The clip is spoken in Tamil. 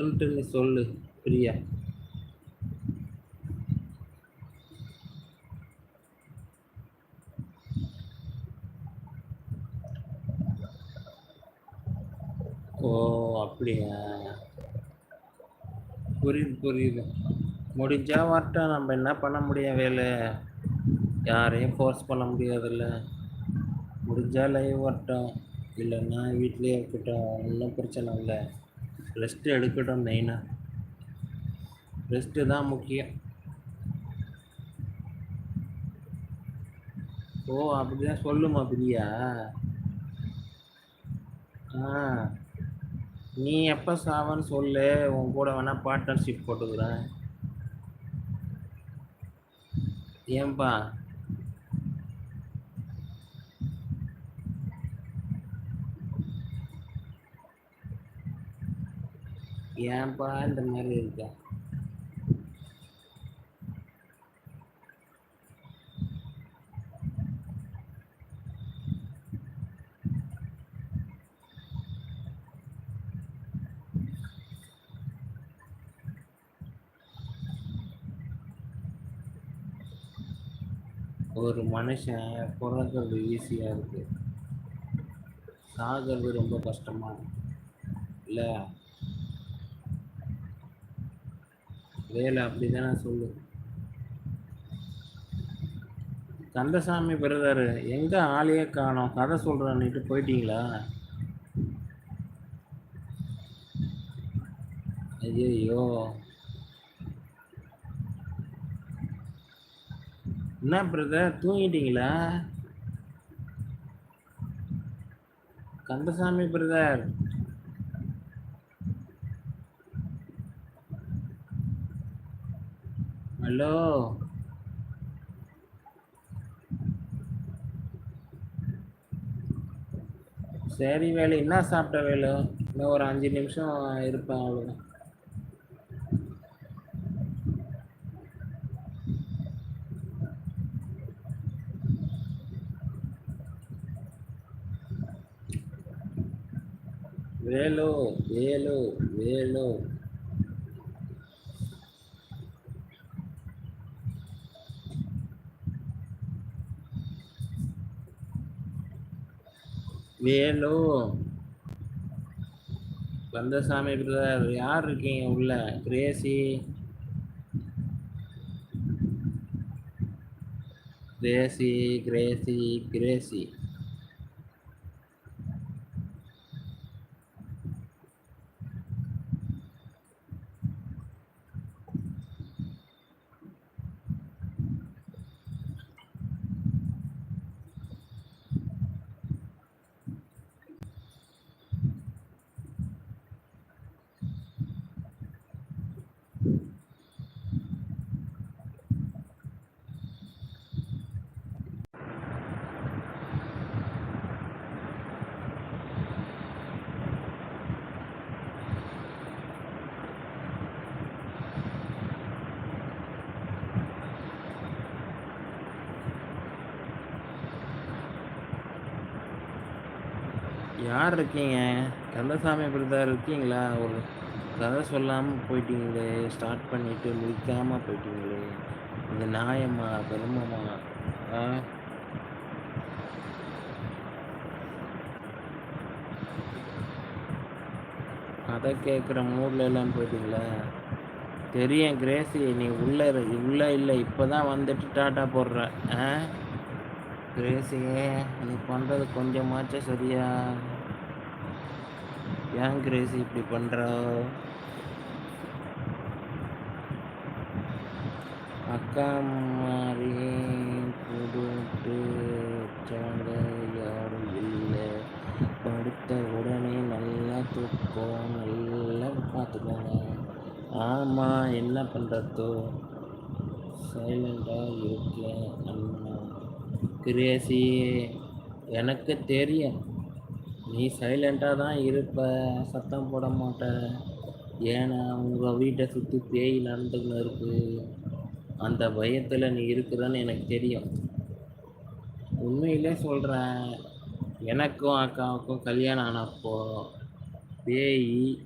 சொல்லிட்டு நீ சொல்லு பிரியா. ஓ அப்படியா? புரியுது புரியுது. முடிஞ்சா வரட்டும் நம்ம என்ன பண்ண முடியும் வேலை? யாரையும் ஃபோர்ஸ் பண்ண முடியாதுல்ல. முடிஞ்சா லைவ் வரட்டும். இல்லைன்னா வீட்லேயே இருக்கட்டும் ஒன்றும் பிரச்சனை இல்லை. ரெஸ்ட் எடுக்கட்டும் மெயினாக ரெஸ்ட்டு தான் முக்கியம். ஓ அப்படிதான் சொல்லுமா பிரியா? ஆ. நீ எப்போ சாவன்னு சொல்லு உன் கூட வேணா பார்ட்னர்ஷிப் போட்டுக்கிறேன். ஏன்பா? ஏன்பா இந்த மாதிரி இருக்க? ஒரு மனுஷன் பிறக்கிறது ஈஸியாக இருக்கு. சாகிறது ரொம்ப கஷ்டமா இருக்கு. இல்லை? வேலை அப்படி தானே சொல்லு கந்தசாமி பிரதர் எங்க ஆளையே காணோம்? கதை சொல்கிறான்னுட்டு போயிட்டீங்களா? ஐயோ என்ன பிரதர் தூங்கிட்டீங்களா? கந்தசாமி பிரதர். ஹலோ சரி வேலை. என்ன சாப்பிட்ட வேலை? இன்னும் ஒரு அஞ்சு நிமிஷம் இருப்பேன் அவ்வளோதான் வேலு வேலு வேலு. வேலு. கந்தசாமி பிரதர் யார் இருக்கீங்க உள்ள? கிரேசி. Gracy Gracy Gracy. யார் இருக்கீங்க? கந்தசாமி பிரதர் இருக்கீங்களா? ஒரு கதை சொல்லாமல் போயிட்டீங்களே ஸ்டார்ட் பண்ணிவிட்டு முடிக்காமல் போயிட்டீங்களே இந்த நியாயமா பெருமமா ஆ? கதை கேட்குற மூடில் எல்லாம் போயிட்டீங்களா? தெரியும் கிரேசி நீ உள்ளே உள்ளே இல்லை இப்போ தான் வந்துட்டு டாட்டா போடுற ஆ? கிரேசியே நீ பண்ணுறது கொஞ்சமாச்சும் சரியா? ஏன் கிரேசி இப்படி பண்ணுற அக்கா மாதிரி போட்டு வச்சவங்க யாரும் இல்லை. படுத்த உடனே நல்லா தூக்கம் நல்லா பார்த்துக்கோங்க ஆமாம் என்ன பண்ணுறதோ சைலண்டாக இருக்கேன் அண்ணா. கிரேசி எனக்கு தெரியும். நீ சைலண்ட்டாக தான் இருப்ப. சத்தம் போட மாட்ட. ஏன்னா உங்கள் வீட்டை சுற்றி பேய் நடந்துக்கணும் இருக்கு அந்த பயத்தில் நீ இருக்கிறன்னு எனக்கு தெரியும். உண்மையிலே சொல்கிறேன் எனக்கும் அக்காவுக்கும் கல்யாணம் ஆனப்போ பேய்